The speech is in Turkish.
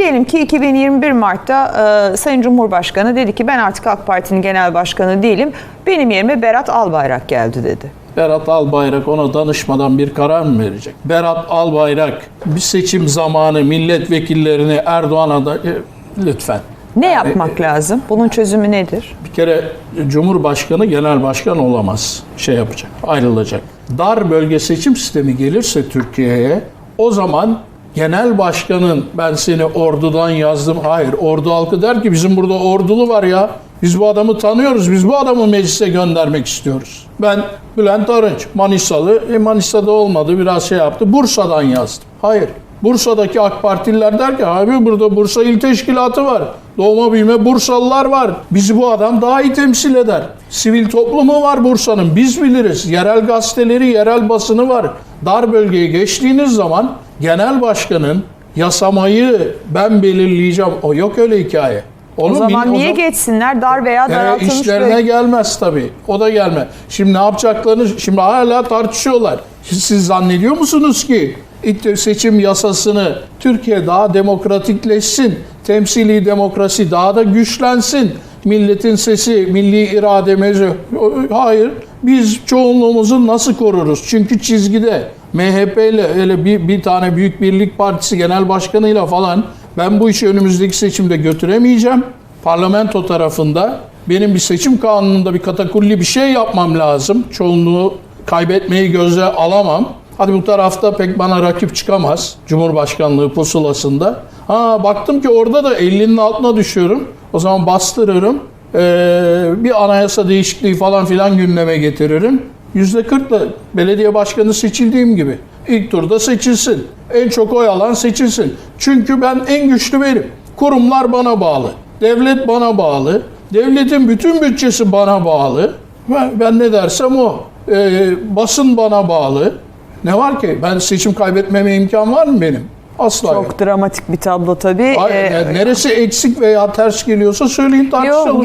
Diyelim ki 2021 Mart'ta e, Sayın Cumhurbaşkanı dedi ki ben artık AK Parti'nin genel başkanı değilim. Benim yerime Berat Albayrak geldi dedi. Berat Albayrak ona danışmadan bir karar mı verecek? Berat Albayrak bir seçim zamanı milletvekillerini Erdoğan'a da e, lütfen. Ne yapmak lazım? Bunun çözümü nedir? Bir kere Cumhurbaşkanı genel başkan olamaz. Şey yapacak, ayrılacak. Dar bölge seçim sistemi gelirse Türkiye'ye o zaman genel başkanın ben seni ordudan yazdım. Hayır, ordu halkı der ki bizim burada ordulu var ya. Biz bu adamı tanıyoruz. Biz bu adamı meclise göndermek istiyoruz. Ben Bülent Arınç, Manisalı. E Manisa'da olmadı. Biraz şey yaptı. Bursa'dan yazdım. Hayır. Bursa'daki AK Partililer der ki abi burada Bursa İl Teşkilatı var. Doğma büyüme Bursalılar var. Bizi bu adam daha iyi temsil eder. Sivil toplumu var Bursa'nın. Biz biliriz. Yerel gazeteleri, yerel basını var. Dar bölgeye geçtiğiniz zaman genel başkanın yasamayı ben belirleyeceğim. O yok öyle hikaye. Onu O zaman o niye zaman- geçsinler? Dar veya e, daraltılmış işlerine bölge- gelmez tabii. O da gelme. Şimdi ne yapacaklarını şimdi hala tartışıyorlar. Siz, siz zannediyor musunuz ki seçim yasasını Türkiye daha demokratikleşsin, temsili demokrasi daha da güçlensin, milletin sesi, milli irademizi hayır. Biz çoğunluğumuzu nasıl koruruz? Çünkü çizgide MHP ile öyle bir, bir tane Büyük Birlik Partisi genel başkanıyla falan ben bu işi önümüzdeki seçimde götüremeyeceğim parlamento tarafında benim bir seçim kanununda bir katakulli bir şey yapmam lazım. Çoğunluğu kaybetmeyi göze alamam. Hadi bu tarafta pek bana rakip çıkamaz Cumhurbaşkanlığı pusulasında. Ha baktım ki orada da 50'nin altına düşüyorum. O zaman bastırırım. Ee, bir anayasa değişikliği falan filan gündeme getiririm. %40'la belediye başkanı seçildiğim gibi. İlk turda seçilsin. En çok oy alan seçilsin. Çünkü ben en güçlü benim. Kurumlar bana bağlı. Devlet bana bağlı. Devletin bütün bütçesi bana bağlı. Ben, ben ne dersem o. Ee, basın bana bağlı. Ne var ki? Ben seçim kaybetmeme imkan var mı benim? Asla yok. Çok dramatik bir tablo tabii. Ay- Ee, yani neresi eksik veya ters geliyorsa söyleyin tartışalım. Yok,